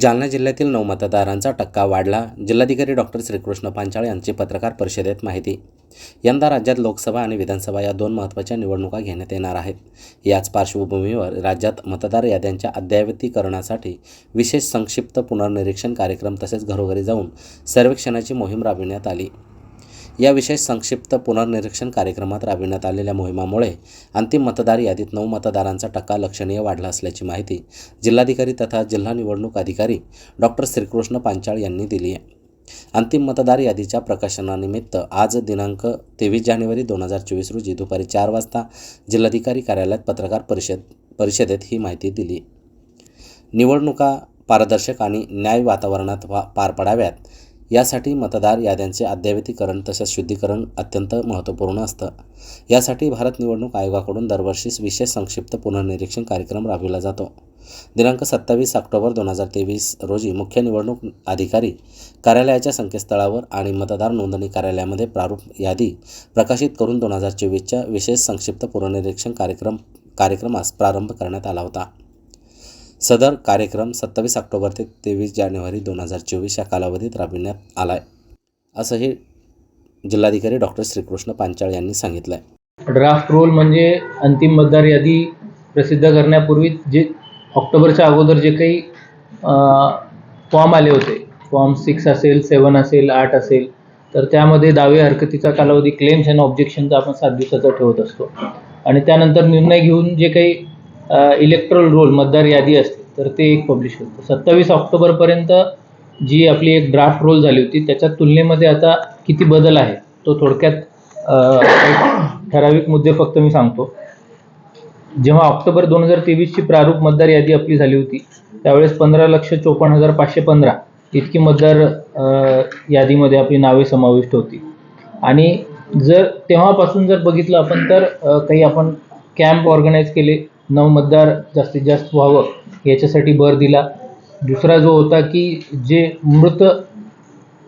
जालना जिल्ह्यातील नऊ मतदारांचा टक्का वाढला. जिल्हाधिकारी डॉक्टर श्रीकृष्ण पांचाळ यांची पत्रकार परिषदेत माहिती. यंदा राज्यात लोकसभा आणि विधानसभा या दोन महत्त्वाच्या निवडणुका घेण्यात येणार आहेत. याच पार्श्वभूमीवर राज्यात मतदार याद्यांच्या अद्ययावतीकरणासाठी विशेष संक्षिप्त पुनर्निरीक्षण कार्यक्रम तसेच घरोघरी जाऊन सर्वेक्षणाची मोहीम राबविण्यात आली. या विशेष संक्षिप्त पुनर्निरीक्षण कार्यक्रमात राबविण्यात आलेल्या मोहिमामुळे अंतिम मतदार यादीत नऊ मतदारांचा टक्का लक्षणीय वाढला असल्याची माहिती जिल्हाधिकारी तथा जिल्हा निवडणूक अधिकारी डॉक्टर श्रीकृष्ण पांचाळ यांनी दिली आहे. अंतिम मतदार यादीच्या प्रकाशनानिमित्त आज दिनांक तेवीस जानेवारी दोन हजार चोवीस रोजी दुपारी चार वाजता जिल्हाधिकारी कार्यालयात पत्रकार परिषद परिषदेत ही माहिती दिली. निवडणुका पारदर्शक आणि न्याय वातावरणात वा पार पडाव्यात. यासाठी मतदार याद्यांचे अद्ययावतीकरण तसेच शुद्धीकरण अत्यंत महत्त्वपूर्ण असतं. यासाठी भारत निवडणूक आयोगाकडून दरवर्षी विशेष संक्षिप्त पुनर्निरीक्षण कार्यक्रम राबविला जातो. दिनांक सत्तावीस ऑक्टोबर दोन हजार तेवीस रोजी मुख्य निवडणूक अधिकारी कार्यालयाच्या संकेतस्थळावर आणि मतदार नोंदणी कार्यालयामध्ये प्रारूप यादी प्रकाशित करून दोन हजार चोवीसच्या विशेष संक्षिप्त पुनर्निरीक्षण कार्यक्रम कार्यक्रमास प्रारंभ करण्यात आला होता. सदर कार्यक्रम सत्तावीस ऑक्टोबर ते तेवीस जानेवारी दोन हजार चोवीस या कालावधीत राबविण्यात आला आहे असंही जिल्हाधिकारी डॉक्टर श्रीकृष्ण पांचाळ यांनी सांगितलं आहे ड्राफ्ट रोल म्हणजे अंतिम मतदार यादी प्रसिद्ध करण्यापूर्वी जे ऑक्टोबरच्या अगोदर जे काही फॉर्म आले होते फॉर्म सिक्स असेल सेवन असेल आठ असेल तर त्यामध्ये दावे हरकतीचा कालावधी क्लेम्स अँड ऑब्जेक्शनचा आपण सात दिवसाचा ठेवत असतो. आणि त्यानंतर निर्णय घेऊन जे काही इलेक्ट्रल रोल मतदार यादी असते तर ते एक पब्लिश होतं. सत्तावीस ऑक्टोबरपर्यंत जी आपली एक ड्राफ्ट रोल झाली होती त्याच्या तुलनेमध्ये आता किती बदल आहे तो थोडक्यात ठराविक मुद्दे फक्त मी सांगतो. जेव्हा ऑक्टोबर दोन हजार तेवीसची प्रारूप मतदार यादी आपली झाली होती त्यावेळेस पंधरा लक्ष चोपन्न हजार पाचशे पंधरा इतकी मतदार यादीमध्ये आपली नावे समाविष्ट होती. आणि जर तेव्हापासून जर बघितलं आपण तर काही आपण कॅम्प ऑर्गनाईज केले नव मतदार जास्तीत जास्त व्हावं याच्यासाठी भर दिला. दुसरा जो होता की जे मृत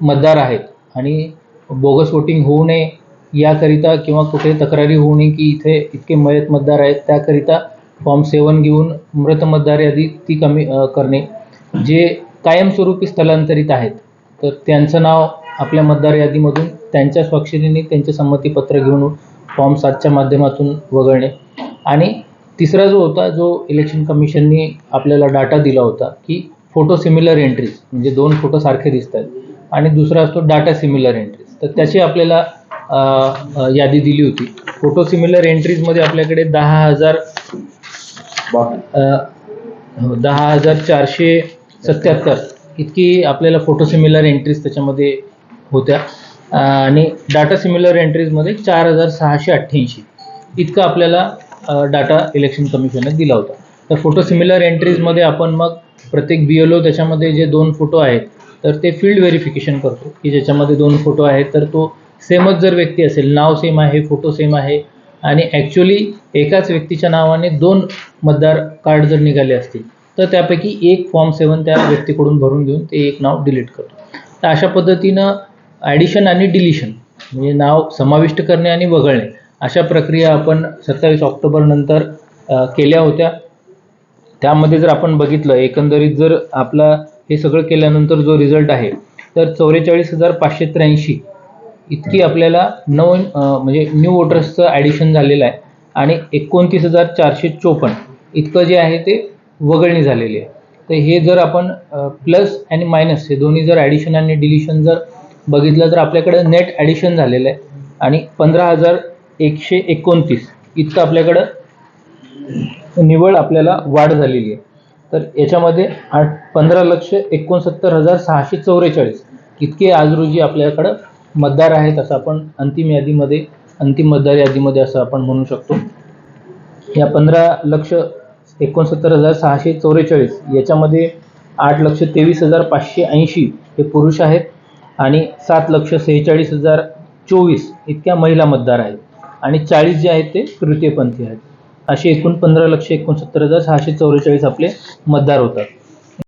मतदार आहेत आणि बोगस वोटिंग होऊ नये याकरिता किंवा कुठे तक्रारी होऊ नये की इथे इतके मयत मतदार आहेत त्याकरिता फॉर्म सेवन घेऊन मृत मतदार यादी ती कमी करणे. जे कायमस्वरूपी स्थलांतरित आहेत तर त्यांचं नाव आपल्या मतदार यादीमधून त्यांच्या स्वाक्षरीने त्यांचे संमतीपत्र घेऊन फॉर्म सातच्या माध्यमातून वगळणे. आणि तिसरा जो होता जो इलेक्शन कमिशननी आपल्याला डाटा दिला होता की फोटो सिमिलर एंट्रीज म्हणजे दोन फोटो सारखे दिसत आहेत आणि दुसरा असतो डाटा सिमिलर एंट्रीज तर त्याची आपल्याला यादी दिली होती. फोटो सिमिलर एंट्रीजमध्ये आपल्याकडे दहा हजार हो, दहा हजार चारशे सत्याहत्तर इतकी आपल्याला फोटो सिमिलर एंट्रीज त्याच्यामध्ये होत्या. आणि डाटा सिमिलर एंट्रीजमध्ये चार हजार सहाशे अठ्ठ्याऐंशी इतकं आपल्याला डाटा इलेक्शन कमिशनने दिला होता. तर फोटो सिमिलर एंट्रीजमध्ये आपण मग प्रत्येक बी एल ओ त्याच्यामध्ये जे दोन फोटो आहेत तर ते फील्ड व्हेरिफिकेशन करतो. की ज्याच्यामध्ये दोन फोटो आहेत तर तो सेमच जर व्यक्ती असेल नाव सेम आहे फोटो सेम आहे आणि ॲक्च्युली एकाच व्यक्तीच्या नावाने दोन मतदार कार्ड जर निघाले असतील तर त्यापैकी एक फॉर्म सेवन त्या व्यक्तीकडून भरून घेऊन ते एक नाव डिलीट करतो. तर अशा पद्धतीनं ॲडिशन आणि डिलिशन म्हणजे नाव समाविष्ट करणे आणि वगळणे अशा प्रक्रिया आपण सत्तावीस ऑक्टोबरनंतर केल्या होत्या. त्यामध्ये जर आपण बघितलं एकंदरीत जर आपला हे सगळं केल्यानंतर जो रिझल्ट आहे तर चौवेचाळीस हजार पाचशे त्र्याऐंशी इतकी आपल्याला नऊ म्हणजे न्यू वोटर्सचं ॲडिशन झालेलं आहे. आणि एकोणतीस हजार चारशे चोपन्न इतकं जे आहे ते वगळणी झालेली आहे. तर हे जर आपण प्लस आणि मायनस हे दोन्ही जर ॲडिशन आणि डिलिशन जर बघितलं तर आपल्याकडं नेट ॲडिशन झालेलं आहे. आणि पंधरा हजार एकशे एकोणतीस. इतकं आपल्याकडं निवड आपल्याला वाढ झालेली आहे. तर याच्यामध्ये आठ पंधरा लक्ष एकोणसत्तर हजार सहाशे चौवेचाळीस इतके आज रोजी आपल्याकडं मतदार आहेत असं आपण अंतिम यादीमध्ये अंतिम मतदार यादीमध्ये असं आपण म्हणू शकतो. या पंधरा लक्ष एकोणसत्तर हजार सहाशे चौवेचाळीस याच्यामध्ये आठ लक्ष तेवीस हजार पाचशे ऐंशी हे पुरुष आहेत आणि सात लक्ष सेहेचाळीस हजार चोवीस इतक्या महिला मतदार आहेत. आणि चाळीस जे आहेत ते तृतीयपंथी आहेत. असे एकूण पंधरा लक्ष एकोणसत्तर हजार सहाशे चौवेचाळीस आपले मतदार होतात.